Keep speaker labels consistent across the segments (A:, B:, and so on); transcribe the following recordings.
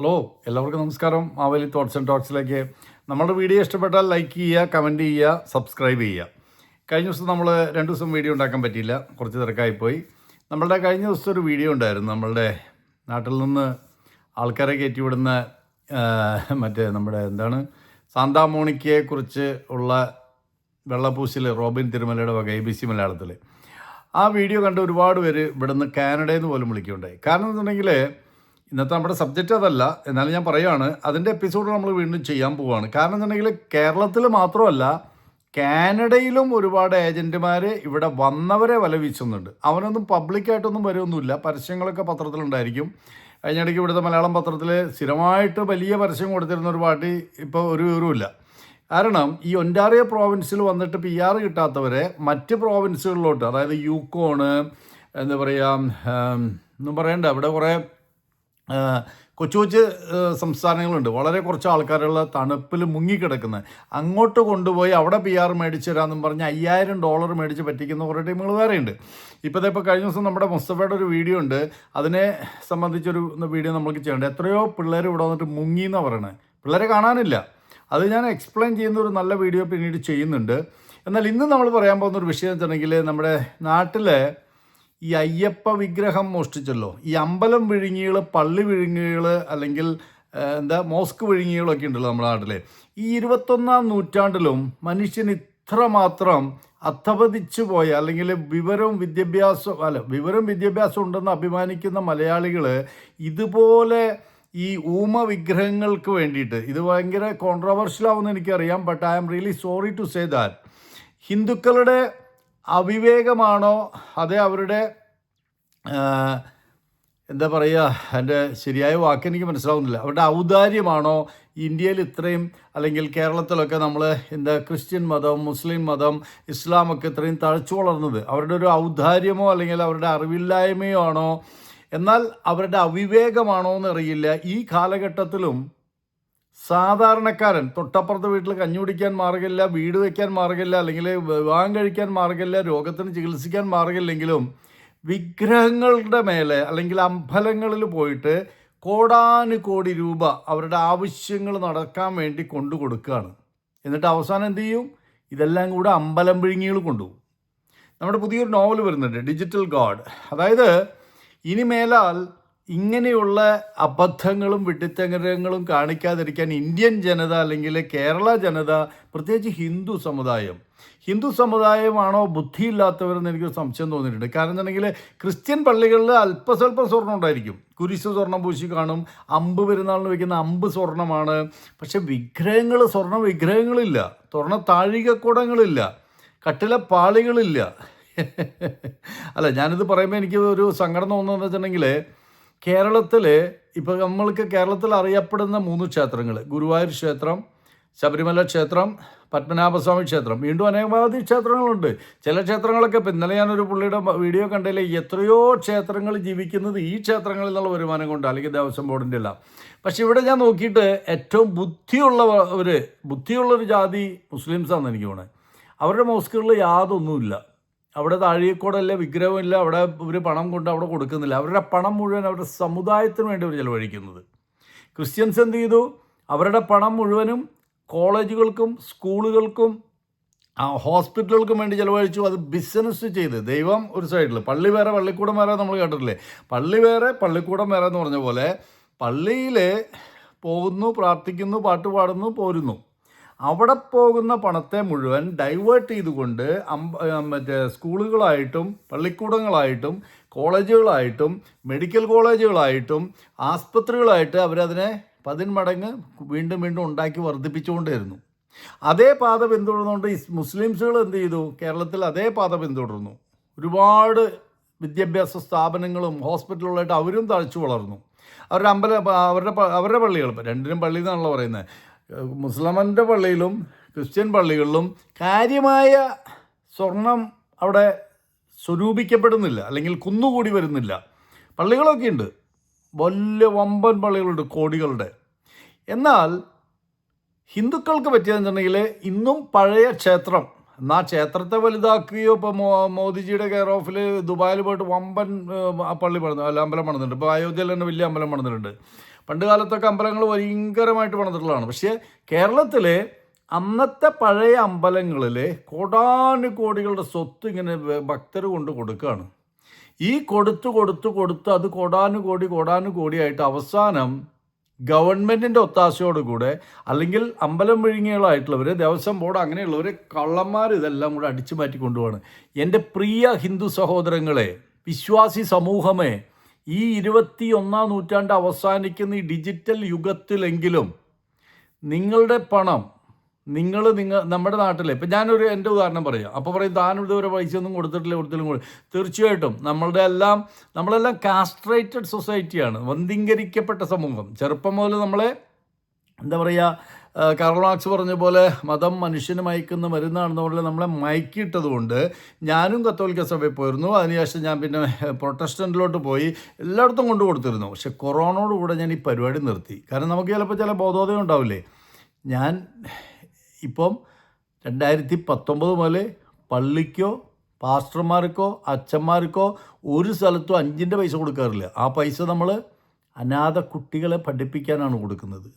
A: Hello എല്ലാവർക്കും നമസ്കാരം. Maveli thoughts and ടോക്സിലേക്ക് നമ്മുടെ വീഡിയോ ഇഷ്ടപ്പെട്ടാൽ ലൈക്ക് ചെയ്യുക കമന്റ് ചെയ്യുക സബ്സ്ക്രൈബ് ചെയ്യുക. കഴിഞ്ഞ ദിവസം നമ്മൾ രണ്ട് ദിവസം വീഡിയോ ഉണ്ടാക്കാൻ പറ്റിയില്ല. കുറച്ച് തിരക്കായിപ്പോയി നമ്മളുടെ കഴിഞ്ഞ ദിവസം ഒരു വീഡിയോ ഉണ്ടായിരുന്നു. നമ്മളുടെ നാട്ടിൽ നിന്ന് ആൾക്കാരെ കയറ്റിവിടുന്ന മറ്റേ നമ്മുടെ എന്താണ് സാന്താമോണിക്കയെക്കുറിച്ച് ഉള്ള വെള്ളപ്പൂശിൽ റോബിൻ തിരുമലയുടെ വക എ ബി സി മലയാളത്തിൽ ആ വീഡിയോ കണ്ട് ഒരുപാട് പേര് ഇവിടുന്ന് കാനഡയിൽ നിന്ന് പോലും വിളിക്കുകയുണ്ടായി. കാരണം എന്നുണ്ടെങ്കിൽ ഇന്നത്തെ നമ്മുടെ സബ്ജക്റ്റ് അതല്ല. എന്നാലും ഞാൻ പറയുകയാണ് അതിന്റെ എപ്പിസോഡ് നമ്മൾ വീണ്ടും ചെയ്യാൻ പോവുകയാണ് കാരണം എന്നുണ്ടെങ്കിൽ കേരളത്തിൽ മാത്രമല്ല കാനഡയിലും ഒരുപാട് ഏജന്റുമാർ ഇവിടെ വന്നവരെ വല വീശുന്നുണ്ട്. അവനൊന്നും പബ്ലിക്കായിട്ടൊന്നും വരുമൊന്നുമില്ല പരസ്യങ്ങളൊക്കെ പത്രത്തിലുണ്ടായിരിക്കും. കഴിഞ്ഞിടയ്ക്ക് ഇവിടുത്തെ മലയാളം പത്രത്തിൽ സ്ഥിരമായിട്ട് വലിയ പരസ്യം കൊടുത്തിരുന്ന ഒരു പാർട്ടി ഇപ്പോൾ ഒരു വിവരവുമില്ല കാരണം ഈ ഒന്റാറിയ പ്രോവിൻസിൽ വന്നിട്ട് പി ആർ കിട്ടാത്തവരെ മറ്റ് പ്രോവിൻസുകളിലോട്ട് അതായത് യൂക്കോണ് എന്താ പറയുക ഒന്നും പറയണ്ട. അവിടെ കുറേ കൊച്ചു കൊച്ചു സംസ്ഥാനങ്ങളുണ്ട്. വളരെ കുറച്ച് ആൾക്കാരുള്ള തണുപ്പിൽ മുങ്ങിക്കിടക്കുന്ന. അങ്ങോട്ട് കൊണ്ടുപോയി അവിടെ പി ആർ മേടിച്ച് തരാമെന്നും പറഞ്ഞ് അയ്യായിരം ഡോളർ മേടിച്ച് പറ്റിക്കുന്ന കുറേ ടീമുകൾ വേറെയുണ്ട്. ഇപ്പോഴത്തെ ഇപ്പോൾ കഴിഞ്ഞ ദിവസം നമ്മുടെ മുസ്തഫയുടെ ഒരു വീഡിയോ ഉണ്ട്. അതിനെ സംബന്ധിച്ചൊരു വീഡിയോ നമ്മൾക്ക് ചെയ്യേണ്ടത് എത്രയോ പിള്ളേർ ഇവിടെ വന്നിട്ട് മുങ്ങി എന്നാണ് പറയണത് പിള്ളേരെ കാണാനില്ല. അത് ഞാൻ എക്സ്പ്ലെയിൻ ചെയ്യുന്ന ഒരു നല്ല വീഡിയോ പിന്നീട് ചെയ്യുന്നുണ്ട്. എന്നാൽ ഇന്ന് നമ്മൾ പറയാൻ പോകുന്ന ഒരു വിഷയം വെച്ചിട്ടുണ്ടെങ്കിൽ നമ്മുടെ നാട്ടിലെ ഈ അയ്യപ്പ വിഗ്രഹം മോഷ്ടിച്ചല്ലോ. ഈ അമ്പലം വിഴുങ്ങികൾ പള്ളി വിഴുങ്ങികൾ അല്ലെങ്കിൽ എന്താ മോസ്ക് വിഴുങ്ങികളൊക്കെ ഉണ്ടല്ലോ നമ്മുടെ നാട്ടിൽ ഈ ഇരുപത്തൊന്നാം നൂറ്റാണ്ടിലും മനുഷ്യൻ ഇത്രമാത്രം അധപതിച്ചു പോയ അല്ലെങ്കിൽ വിവരവും വിദ്യാഭ്യാസം അല്ല വിവരവും വിദ്യാഭ്യാസവും ഉണ്ടെന്ന് അഭിമാനിക്കുന്ന മലയാളികൾ ഇതുപോലെ ഈ ഊമ വിഗ്രഹങ്ങൾക്ക് വേണ്ടിയിട്ട് ഇത് ഭയങ്കര കോൺട്രവേഴ്ഷ്യലാവുമെന്ന് എനിക്കറിയാം but I am really sorry to say that ഹിന്ദുക്കളുടെ അവിവേകമാണോ? അത് അവരുടെ എന്താ പറയുക എന്റെ ശരിയായ വാക്ക് എനിക്ക് മനസ്സിലാവുന്നില്ല. അവരുടെ ഔദാര്യമാണോ? ഇന്ത്യയിൽ ഇത്രയും അല്ലെങ്കിൽ കേരളത്തിലൊക്കെ നമ്മൾ എന്താ ക്രിസ്ത്യൻ മതം മുസ്ലിം മതം ഇസ്ലാമൊക്കെ ഇത്രയും തഴച്ചു വളർന്നത് അവരുടെ ഒരു ഔദാര്യമോ അല്ലെങ്കിൽ അവരുടെ അറിവില്ലായ്മയോ ആണോ? എന്നാൽ അവരുടെ അവിവേകമാണോ എന്നറിയില്ല ഈ കാലഘട്ടത്തിലും സാധാരണക്കാരൻ തൊട്ടപ്പുറത്തെ വീട്ടിൽ കഞ്ഞി കുടിക്കാൻ മാർഗമില്ല വീട് വയ്ക്കാൻ മാർഗമില്ല അല്ലെങ്കിൽ വിവാഹം കഴിക്കാൻ മാർഗമില്ല രോഗത്തിന് ചികിത്സിക്കാൻ മാർഗമില്ലെങ്കിലും വിഗ്രഹങ്ങളുടെ മേലെ അല്ലെങ്കിൽ അമ്പലങ്ങളിൽ പോയിട്ട് കോടാനുകോടി രൂപ അവരുടെ ആവശ്യങ്ങൾ നടക്കാൻ വേണ്ടി കൊണ്ടു കൊടുക്കുകയാണ്. എന്നിട്ട് അവസാനം എന്ത് ചെയ്യും? ഇതെല്ലാം കൂടെ അമ്പലം വിഴുങ്ങികൾ കൊണ്ടുപോകും. നമ്മുടെ പുതിയൊരു നോവൽ വരുന്നുണ്ട് ഡിജിറ്റൽ ഗാഡ്. അതായത് ഇനി മേലാൽ ഇങ്ങനെയുള്ള അബദ്ധങ്ങളും വിഡിത്തങ്ങളും കാണിക്കാതിരിക്കാൻ ഇന്ത്യൻ ജനത അല്ലെങ്കിൽ കേരള ജനത പ്രത്യേകിച്ച് ഹിന്ദു സമുദായം ഹിന്ദു സമുദായമാണോ ബുദ്ധിയില്ലാത്തവരെന്ന് എനിക്ക് സംശയം തോന്നിയിട്ടുണ്ട്. കാരണം എന്നുണ്ടെങ്കിൽ ക്രിസ്ത്യൻ പള്ളികളിൽ അല്പസ്വല്പം സ്വർണം ഉണ്ടായിരിക്കും. കുരിശ് സ്വർണം പൂശി കാണും. അമ്പ് പെരുന്നാളിന് വയ്ക്കുന്ന അമ്പ് സ്വർണമാണ്. പക്ഷെ വിഗ്രഹങ്ങൾ സ്വർണ വിഗ്രഹങ്ങളില്ല. സ്വർണ താഴികക്കുടങ്ങളില്ല. കട്ടില പാളികളില്ല. അല്ല ഞാനിത് പറയുമ്പോൾ എനിക്ക് ഒരു സങ്കടം തോന്നുന്നതെന്ന് വെച്ചിട്ടുണ്ടെങ്കിൽ കേരളത്തിൽ ഇപ്പോൾ നമ്മൾക്ക് കേരളത്തിൽ അറിയപ്പെടുന്ന മൂന്ന് ക്ഷേത്രങ്ങൾ ഗുരുവായൂർ ക്ഷേത്രം ശബരിമല ക്ഷേത്രം പത്മനാഭസ്വാമി ക്ഷേത്രം. വീണ്ടും അനേകമാവധി ക്ഷേത്രങ്ങളുണ്ട്. ചില ക്ഷേത്രങ്ങളൊക്കെ ഇപ്പം ഇന്നലെ ഞാനൊരു പുള്ളിയുടെ വീഡിയോ കണ്ടതിൽ എത്രയോ ക്ഷേത്രങ്ങൾ ജീവിക്കുന്നത് ഈ ക്ഷേത്രങ്ങളിൽ നിന്നുള്ള വരുമാനം കൊണ്ട് അല്ലെങ്കിൽ ദേവസ്വം ബോർഡിന്റെ എല്ലാം. പക്ഷേ ഇവിടെ ഞാൻ നോക്കിയിട്ട് ഏറ്റവും ബുദ്ധിയുള്ള ഒരു ബുദ്ധിയുള്ളൊരു ജാതി മുസ്ലിംസാണെന്ന് എനിക്ക് തോന്നുന്നത്. അവരുടെ മോസ്കുകളിൽ യാതൊന്നുമില്ല. അവിടെ താഴികക്കോടല്ല വിഗ്രഹമില്ല അവിടെ ഇവർ പണം കൊണ്ട് അവിടെ കൊടുക്കുന്നില്ല. അവരുടെ പണം മുഴുവൻ അവരുടെ സമുദായത്തിന് വേണ്ടി അവർ ചിലവഴിക്കുന്നത്. ക്രിസ്ത്യൻസ് എന്ത് ചെയ്തു? അവരുടെ പണം മുഴുവനും കോളേജുകൾക്കും സ്കൂളുകൾക്കും ഹോസ്പിറ്റലുകൾക്കും വേണ്ടി ചിലവഴിച്ചു. അത് ബിസിനസ് ചെയ്ത്. ദൈവം ഒരു സൈഡിൽ. പള്ളി വേറെ പള്ളിക്കൂടം വേറെ നമ്മൾ കേട്ടിട്ടില്ലേ? പള്ളി വേറെ പള്ളിക്കൂടം വേറെ എന്ന് പറഞ്ഞ പോലെ പള്ളിയിൽ പോകുന്നു പ്രാർത്ഥിക്കുന്നു പാട്ട് പാടുന്നു പോരുന്നു. അവിടെ പോകുന്ന പണത്തെ മുഴുവൻ ഡൈവേർട്ട് ചെയ്തുകൊണ്ട് മറ്റേ സ്കൂളുകളായിട്ടും പള്ളിക്കൂടങ്ങളായിട്ടും കോളേജുകളായിട്ടും മെഡിക്കൽ കോളേജുകളായിട്ടും ആസ്പത്രികളായിട്ട് അവരതിനെ പതിന്മടങ്ങ് വീണ്ടും വീണ്ടും ഉണ്ടാക്കി വർദ്ധിപ്പിച്ചുകൊണ്ടിരുന്നു അതേ പാത പിന്തുടർന്നുകൊണ്ട് മുസ്ലിംസുകൾ എന്ത് ചെയ്തു? കേരളത്തിൽ അതേ പാത പിന്തുടർന്നു. ഒരുപാട് വിദ്യാഭ്യാസ സ്ഥാപനങ്ങളും ഹോസ്പിറ്റലുകളായിട്ട് അവരും തഴച്ചു വളർന്നു. അവരുടെ അമ്പല അവരുടെ അവരുടെ പള്ളികൾ രണ്ടിനും പള്ളി എന്നാണല്ലോ പറയുന്നത്. മുസ്ലിമന്റെ പള്ളിയിലും ക്രിസ്ത്യൻ പള്ളികളിലും കാര്യമായ സ്വർണം അവിടെ സ്വരൂപിക്കപ്പെടുന്നില്ല അല്ലെങ്കിൽ കുന്നുകൂടി വരുന്നില്ല. പള്ളികളൊക്കെ ഉണ്ട്. വലിയ വമ്പൻ പള്ളികളുണ്ട് കോടികളുടെ. എന്നാൽ ഹിന്ദുക്കൾക്ക് പറ്റിയതെന്നുണ്ടെങ്കിൽ ഇന്നും പഴയ ക്ഷേത്രം എന്നാൽ ക്ഷേത്രത്തെ വലുതാക്കുകയോ ഇപ്പോൾ മോ മോദിജിയുടെ കെയർ ഓഫിൽ ദുബായിൽ പോയിട്ട് വമ്പൻ പള്ളി പണിതു അല്ല അമ്പലം പണിതിട്ടുണ്ട്. ഇപ്പോൾ അയോധ്യയിൽ തന്നെ വലിയ അമ്പലം പണിതിട്ടുണ്ട്. പണ്ട് കാലത്തൊക്കെ അമ്പലങ്ങൾ ഭയങ്കരമായിട്ട് പണിതിട്ടുള്ളതാണ്. പക്ഷേ കേരളത്തിൽ അന്നത്തെ പഴയ അമ്പലങ്ങളിൽ കോടാനുകോടികളുടെ സ്വത്ത് ഇങ്ങനെ ഭക്തർ കൊണ്ട് കൊടുക്കുകയാണ് ഈ കൊടുത്ത് കൊടുത്ത് കൊടുത്ത് അത് കോടാനുകോടി കോടിയായിട്ട് അവസാനം ഗവൺമെന്റിന്റെ ഒത്താശയോടുകൂടെ അല്ലെങ്കിൽ അമ്പലം വിഴുങ്ങികളായിട്ടുള്ളവർ ദേവസ്വം ബോർഡ് അങ്ങനെയുള്ളവർ കള്ളന്മാർ ഇതെല്ലാം കൂടെ അടിച്ചു മാറ്റി കൊണ്ടുപോവാണ്. എന്റെ പ്രിയ ഹിന്ദു സഹോദരങ്ങളെ വിശ്വാസി സമൂഹമേ ഈ ഇരുപത്തി ഒന്നാം നൂറ്റാണ്ട് അവസാനിക്കുന്ന ഈ ഡിജിറ്റൽ യുഗത്തിലെങ്കിലും നിങ്ങളുടെ പണം നിങ്ങൾ നിങ്ങൾ നമ്മുടെ നാട്ടിലെ ഇപ്പം ഞാനൊരു എന്റെ ഉദാഹരണം പറയാം. അപ്പോൾ പറയും താനും ഇതുവരെ പൈസ ഒന്നും കൊടുത്തിട്ടില്ല കൊടുത്തില്ല കൂടി തീർച്ചയായിട്ടും നമ്മളുടെ എല്ലാം നമ്മളെല്ലാം കാസ്ട്രേറ്റഡ് സൊസൈറ്റിയാണ് വന്ധിങ്കരിക്കപ്പെട്ട സമൂഹം. ചെറുപ്പം മുതൽ നമ്മളെ എന്താ പറയുക കാർൾ പറഞ്ഞ പോലെ മതം മനുഷ്യന് മയക്കുന്ന മരുന്നാണെന്ന് പോലെ നമ്മളെ മയക്കിയിട്ടത് കൊണ്ട് ഞാനും കത്തോലിക്ക സഭയിൽ പോയിരുന്നു. അതിനുശേഷം ഞാൻ പിന്നെ പ്രൊട്ടസ്റ്റന്റിലോട്ട് പോയി എല്ലായിടത്തും കൊണ്ടു കൊടുത്തിരുന്നു. പക്ഷെ കൊറോണയോട് കൂടെ ഞാൻ ഈ പരിപാടി നിർത്തി. കാരണം നമുക്ക് ചിലപ്പോൾ ചില ബോധോദയം ഉണ്ടാവില്ലേ? ഞാൻ ഇപ്പം രണ്ടായിരത്തി പത്തൊമ്പത് മുതൽ പള്ളിക്കോ പാസ്റ്റർമാർക്കോ അച്ഛന്മാർക്കോ ഒരു സ്ഥലത്തും അഞ്ചിന്റെ പൈസ കൊടുക്കാറില്ല. ആ പൈസ നമ്മൾ അനാഥ കുട്ടികളെ പഠിപ്പിക്കാനാണ് കൊടുക്കുന്നത്.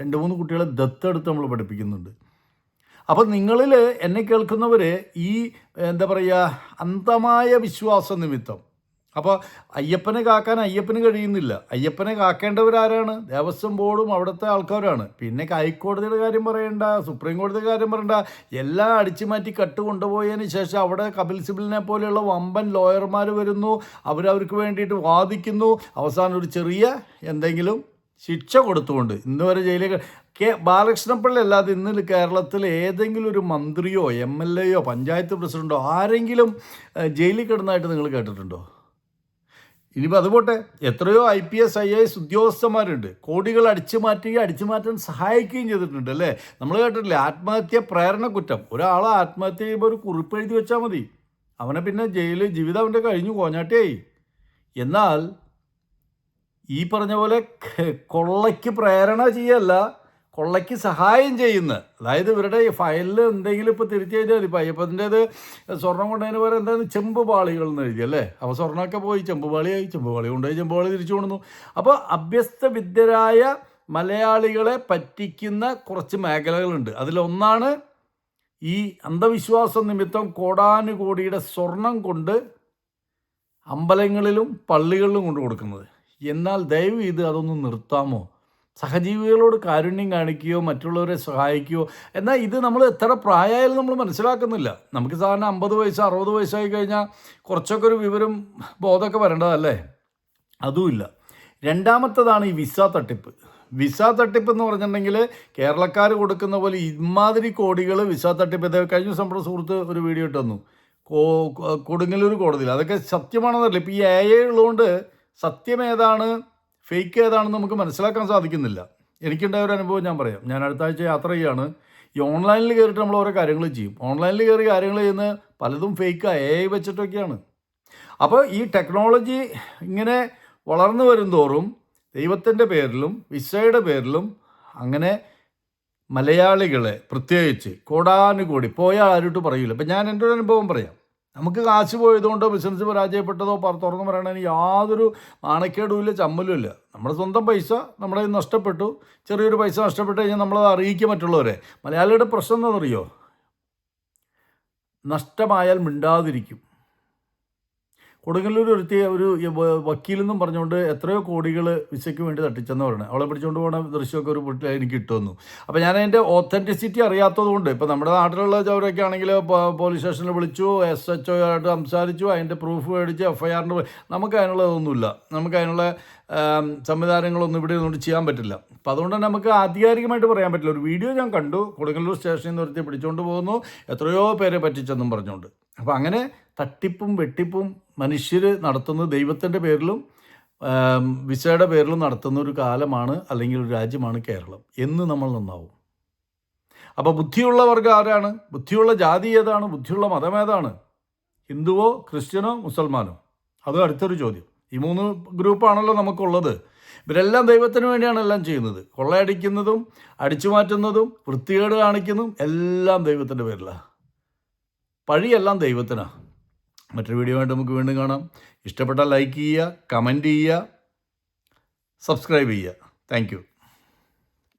A: രണ്ട് മൂന്ന് കുട്ടികളെ ദത്തെടുത്ത് നമ്മൾ പഠിപ്പിക്കുന്നുണ്ട്. അപ്പോൾ നിങ്ങളിൽ എന്നെ കേൾക്കുന്നവർ ഈ എന്താ പറയുക അന്തമായ വിശ്വാസ നിമിത്തം. അപ്പോൾ അയ്യപ്പനെ കാക്കാൻ അയ്യപ്പന് കഴിയുന്നില്ല. അയ്യപ്പനെ കാക്കേണ്ടവരാരാണ്? ദേവസ്വം ബോർഡും അവിടുത്തെ ആൾക്കാരാണ്. പിന്നെ ഹൈക്കോടതിയുടെ കാര്യം പറയണ്ട സുപ്രീം കോടതിയുടെ കാര്യം പറയണ്ട എല്ലാം അടിച്ചു മാറ്റി കട്ട് കൊണ്ടുപോയതിന് ശേഷം അവിടെ കപിൽ സിബിലിനെ പോലെയുള്ള വമ്പൻ ലോയർമാർ വരുന്നു. അവരവർക്ക് വേണ്ടിയിട്ട് വാദിക്കുന്നു. അവസാനം ഒരു ചെറിയ എന്തെങ്കിലും ശിക്ഷ കൊടുത്തുകൊണ്ട് ഇന്ന് വരെ ജയിലിൽ കെ ബാലകൃഷ്ണപിള്ള അല്ലാതെ ഇന്ന് കേരളത്തിൽ ഏതെങ്കിലും ഒരു മന്ത്രിയോ എം എൽ എയോ പഞ്ചായത്ത് പ്രസിഡന്റോ ആരെങ്കിലും ജയിലിൽ കിടന്നായിട്ട് നിങ്ങൾ കേട്ടിട്ടുണ്ടോ? ഇനിയിപ്പോൾ അതുപോട്ടെ എത്രയോ I P S I S ഉദ്യോഗസ്ഥന്മാരുണ്ട്. കോടികൾ അടിച്ചു മാറ്റുകയും അടിച്ചു മാറ്റാൻ സഹായിക്കുകയും ചെയ്തിട്ടുണ്ട് അല്ലേ? നമ്മൾ കേട്ടിട്ടില്ലേ? ആത്മഹത്യ പ്രേരണ കുറ്റം. ഒരാളെ ആത്മഹത്യ ചെയ്യുമ്പോൾ ഒരു കുറിപ്പ് എഴുതി വെച്ചാൽ മതി. അവനെ പിന്നെ ജയിലിൽ ജീവിതം അവന്റെ കഴിഞ്ഞു കോഞ്ഞാട്ടിയായി. എന്നാൽ ഈ പറഞ്ഞ പോലെ കൊള്ളയ്ക്ക് പ്രേരണ ചെയ്യല്ല കൊള്ളയ്ക്ക് സഹായം ചെയ്യുന്ന. അതായത് ഇവരുടെ ഫയലിൽ എന്തെങ്കിലും ഇപ്പോൾ തിരിച്ചു കഴിഞ്ഞാൽ ഇപ്പോൾ അയ്യപ്പത്തിന്റേത് സ്വർണം കൊണ്ടതിന് പോലെ എന്താണ് ചെമ്പ് പാളികൾ എന്ന് എഴുതി അല്ലേ? അപ്പോൾ സ്വർണമൊക്കെ പോയി ചെമ്പ് പാളിയായി ചെമ്പ് പാളി കൊണ്ടുപോയി ചെമ്പ് പാളി തിരിച്ചു കൊണ്ടുവന്നു. അപ്പോൾ അഭ്യസ്ത വിദ്യരായ മലയാളികളെ പറ്റിക്കുന്ന കുറച്ച് മേഖലകളുണ്ട്. അതിലൊന്നാണ് ഈ അന്ധവിശ്വാസം നിമിത്തം കോടാനുകോടിയുടെ സ്വർണം കൊണ്ട് അമ്പലങ്ങളിലും പള്ളികളിലും കൊണ്ട് കൊടുക്കുന്നത് എന്നാൽ ദയവ് ചെയ്ത് അതൊന്ന് നിർത്താമോ? സഹജീവികളോട് കാരുണ്യം കാണിക്കുകയോ മറ്റുള്ളവരെ സഹായിക്കുകയോ. എന്നാൽ ഇത് നമ്മൾ എത്ര പ്രായമായാലും നമ്മൾ മനസ്സിലാക്കുന്നില്ല. നമുക്ക് സാധാരണ അമ്പത് വയസ്സ് അറുപത് വയസ്സായി കഴിഞ്ഞാൽ കുറച്ചൊക്കെ ഒരു വിവരം ബോധമൊക്കെ വരേണ്ടതല്ലേ? അതുമില്ല. രണ്ടാമത്തതാണ് ഈ വിസ തട്ടിപ്പ്. വിസ തട്ടിപ്പ് എന്ന് പറഞ്ഞിട്ടുണ്ടെങ്കിൽ കേരളക്കാർ കൊടുക്കുന്ന പോലെ ഇമാതിരി കോടികൾ വിസ തട്ടിപ്പ്. കഴിഞ്ഞ ദിവസം സുഹൃത്ത് ഒരു വീഡിയോ ഇട്ടു കൊടുങ്ങല്ലൂർ കോടതിയിൽ. അതൊക്കെ സത്യമാണെന്നല്ല ഇപ്പോൾ ഈ എ ഉള്ളതുകൊണ്ട് സത്യം ഏതാണ് ഫേക്ക് ഏതാണെന്ന് നമുക്ക് മനസ്സിലാക്കാൻ സാധിക്കുന്നില്ല. എനിക്കുണ്ടായ ഒരു അനുഭവം ഞാൻ പറയാം. ഞാൻ അടുത്ത ആഴ്ച യാത്ര ചെയ്യുകയാണ് ഈ ഓൺലൈനിൽ കയറിയിട്ട് നമ്മൾ ഓരോ കാര്യങ്ങൾ ചെയ്യും. ഓൺലൈനിൽ കയറി കാര്യങ്ങൾ ചെയ്യുന്ന പലതും ഫേക്ക് എ വെച്ചിട്ടൊക്കെയാണ്. അപ്പോൾ ഈ ടെക്നോളജി ഇങ്ങനെ വളർന്നു വരും തോറും ദൈവത്തിന്റെ പേരിലും വിസയുടെ പേരിലും അങ്ങനെ മലയാളികളെ പ്രത്യേകിച്ച് കോടാനുകോടി പോയാൽ ആരോട്ട് പറയില്ല ഇപ്പം ഞാൻ എന്റെ ഒരു അനുഭവം പറയാം. നമുക്ക് കാശ് പോയതുകൊണ്ടോ ബിസിനസ് പരാജയപ്പെട്ടതോ തുറന്നു പറയണതിന് യാതൊരു നാണക്കേടുമില്ല ചമ്മലുമില്ല നമ്മുടെ സ്വന്തം പൈസ നമ്മുടെ നഷ്ടപ്പെട്ടു. ചെറിയൊരു പൈസ നഷ്ടപ്പെട്ട് കഴിഞ്ഞാൽ നമ്മളത് അറിയിക്കുക മറ്റുള്ളവരെ. മലയാളിയുടെ പ്രശ്നം എന്താണെന്നറിയോ? നഷ്ടമായാൽ മിണ്ടാതിരിക്കും. കൊടുങ്ങല്ലൂർ ഒരുത്തി ഒരു വക്കീലെന്നും പറഞ്ഞുകൊണ്ട് എത്രയോ കോടികൾ വിസയ്ക്ക് വേണ്ടി തട്ടിച്ചെന്ന് പറയുന്നത് അവളെ പിടിച്ചുകൊണ്ട് പോകുന്ന ദൃശ്യമൊക്കെ ഒരു വീട്ടിൽ എനിക്ക് കിട്ടുമെന്നു അപ്പോൾ ഞാൻ അതിന്റെ ഓത്തന്റിസിറ്റി അറിയാത്തതുകൊണ്ട് ഇപ്പോൾ നമ്മുടെ നാട്ടിലുള്ള ചവരൊക്കെ ആണെങ്കിൽ പോലീസ് സ്റ്റേഷനിൽ വിളിച്ചു എസ് എച്ച് ഒ സംസാരിച്ചു അതിന്റെ പ്രൂഫ് മേടിച്ച് എഫ് ഐ ആറിന്റെ നമുക്ക് അതിനുള്ളതൊന്നുമില്ല നമുക്ക് അതിനുള്ള സംവിധാനങ്ങളൊന്നും ഇവിടെ ഒന്നുകൊണ്ട് ചെയ്യാൻ പറ്റില്ല. അപ്പോൾ അതുകൊണ്ട് തന്നെ നമുക്ക് ആധികാരികമായിട്ട് പറയാൻ പറ്റില്ല. ഒരു വീഡിയോ ഞാൻ കണ്ടു. കൊടുങ്ങല്ലൂർ സ്റ്റേഷനിൽ നിന്ന് ഒരുത്തി പിടിച്ചുകൊണ്ട് പോകുന്നു. എത്രയോ പേരെ പറ്റിച്ചെന്നും പറഞ്ഞുകൊണ്ട്. അപ്പോൾ അങ്ങനെ തട്ടിപ്പും വെട്ടിപ്പും മനുഷ്യർ നടത്തുന്ന ദൈവത്തിന്റെ പേരിലും വിശയുടെ പേരിലും നടത്തുന്ന ഒരു കാലമാണ് അല്ലെങ്കിൽ ഒരു രാജ്യമാണ് കേരളം. എന്ന് നമ്മൾ നന്നാവും. അപ്പോൾ ബുദ്ധിയുള്ള വർഗം ആരാണ്? ബുദ്ധിയുള്ള ജാതി ഏതാണ്? ബുദ്ധിയുള്ള മതം ഏതാണ്? ഹിന്ദുവോ ക്രിസ്ത്യനോ മുസൽമാനോ? അത് അടുത്തൊരു ചോദ്യം. ഈ മൂന്ന് ഗ്രൂപ്പാണല്ലോ നമുക്കുള്ളത്. ഇവരെല്ലാം ദൈവത്തിന് വേണ്ടിയാണ് എല്ലാം ചെയ്യുന്നത്. കൊള്ളയടിക്കുന്നതും അടിച്ചു മാറ്റുന്നതും വൃത്തികേട് കാണിക്കുന്നതും എല്ലാം ദൈവത്തിന്റെ പേരിലാണ് പഴിയെല്ലാം ദൈവത്തിനാണ് മറ്റൊരു വീഡിയോ ആയിട്ട് നമുക്ക് വീണ്ടും കാണാം. ഇഷ്ടപ്പെട്ടാൽ ലൈക്ക് ചെയ്യുക കമന്റ് ചെയ്യുക സബ്സ്ക്രൈബ് ചെയ്യുക. താങ്ക്